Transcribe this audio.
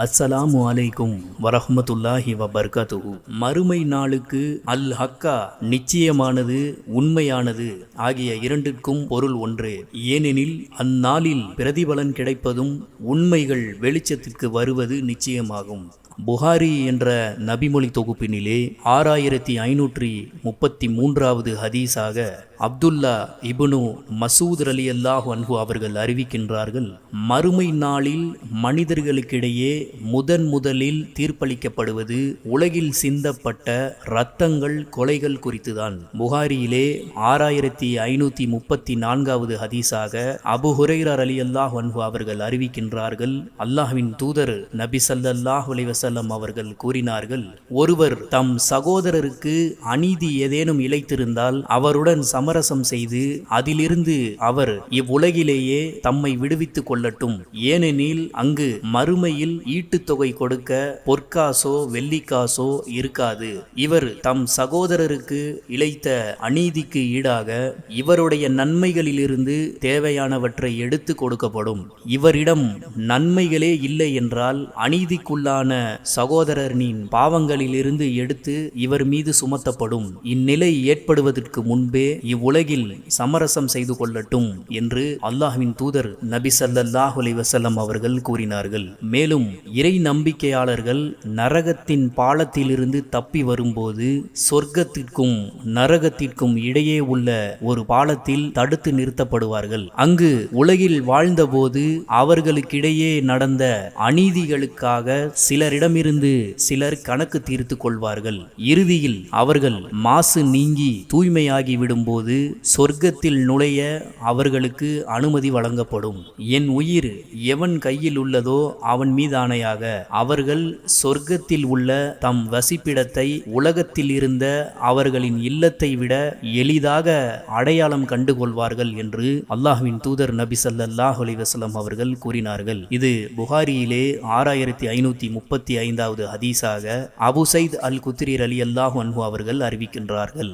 அஸ்ஸலாமு அலைக்கும் வரஹமத்துல்லாஹி வபர்கத்துஹு. மறுமை நாளுக்கு அல் ஹக்கா நிச்சயமானது உண்மையானது ஆகிய இரண்டிற்கும் பொருள் ஒன்று. ஏனெனில் அந்நாளில் பிரதிபலன் கிடைப்பதும் உண்மைகள் வெளிச்சத்திற்கு வருவது நிச்சயமாகும். புகாரி என்ற நபிமொழி தொகுப்பினிலே ஆறாயிரத்தி ஐநூற்றி முப்பத்தி மூன்றாவது ஹதீஸாக அப்துல்லா இபுனு மசூத் அலி அல்லாஹ் அன்ஹு அவர்கள் அறிவிக்கின்றார்கள் மறுமை நாளில் மனிதர்களுக்கிடையே முதன் முதலில் தீர்ப்பளிக்கப்படுவது உலகில் சிந்தப்பட்ட இரத்தங்கள் கொலைகள் குறித்துதான். புகாரியிலே ஆறாயிரத்தி ஐநூற்றி முப்பத்தி நான்காவது ஹதீஸாக அபு ஹுரைரார் அலி அல்லாஹ் அன்ஹு அவர்கள் அறிவிக்கின்றார்கள் அல்லாஹ்வின் தூதர் நபி சல்லாஹ் அலைஹி வசல்லம் அவர்கள் கூறினார்கள் ஒருவர் தம் சகோதரருக்கு அநீதி ஏதேனும் இழைத்திருந்தால் அவருடன் சமரசம் செய்து அதிலிருந்து அவர் இவ்வுலகிலேயே தம்மை விடுவித்துக் கொள்ளட்டும். ஏனெனில் அங்கு மறுமையில் ஈட்டுத்தொகை கொடுக்க பொற்காசோ வெள்ளிக்காசோ இருக்காது. இவர் தம் சகோதரருக்கு இழைத்த அநீதிக்கு ஈடாக இவருடைய நன்மைகளிலிருந்து தேவையானவற்றை எடுத்து கொடுக்கப்படும். இவரிடம் நன்மைகளே இல்லை என்றால் அநீதிக்குள்ளான சகோதரனின் பாவங்களிலிருந்து எடுத்து இவர் மீது சுமத்தப்படும். இந்நிலை ஏற்படுவதற்கு முன்பே இவ்வுலகில் சமரசம் செய்து கொள்ளட்டும் என்று அல்லாஹ்வின் தூதர் நபி ஸல்லல்லாஹு அலிவசல்லம் அவர்கள் கூறினார்கள். மேலும் இறை நம்பிக்கையாளர்கள் நரகத்தின் பாலத்திலிருந்து தப்பி வரும்போது சொர்க்கத்திற்கும் நரகத்திற்கும் இடையே உள்ள ஒரு பாலத்தில் தடுத்து நிறுத்தப்படுவார்கள். அங்கு உலகில் வாழ்ந்தபோது அவர்களுக்கிடையே நடந்த அநீதிகளுக்காக சிலரிடமிருந்து சிலர் கணக்கு தீர்த்து கொள்வார்கள். இறுதியில் அவர்கள் மாசு நீங்கி தூய்மையாகி விடும்போது சொர்க்கத்தில் நுழைய அவர்களுக்கு அனுமதி வழங்கப்படும். என் உயிர் எவன் கையில் உள்ளதோ அவன் மீதானையாக. அவர்கள் சொர்க்கத்தில் உள்ள தம் வசிப்பிடத்தை உலகத்தில் இருந்த அவர்களின் இல்லத்தை விட எளிதாக அடையாளம் கண்டுகொள்வார்கள் என்று அல்லாஹ்வின் தூதர் நபி சல்லாஹ் அலிவசலம் அவர்கள் கூறினார்கள். இது புகாரியிலே ஆறாயிரத்தி ஐநூத்தி முப்பத்தி ஐந்தாவது ஹதீஸாக அபுசைத் அல் குத்ரி அலி அல்லாஹ் அன்ஹு அவர்கள் அறிவிக்கின்றார்கள்.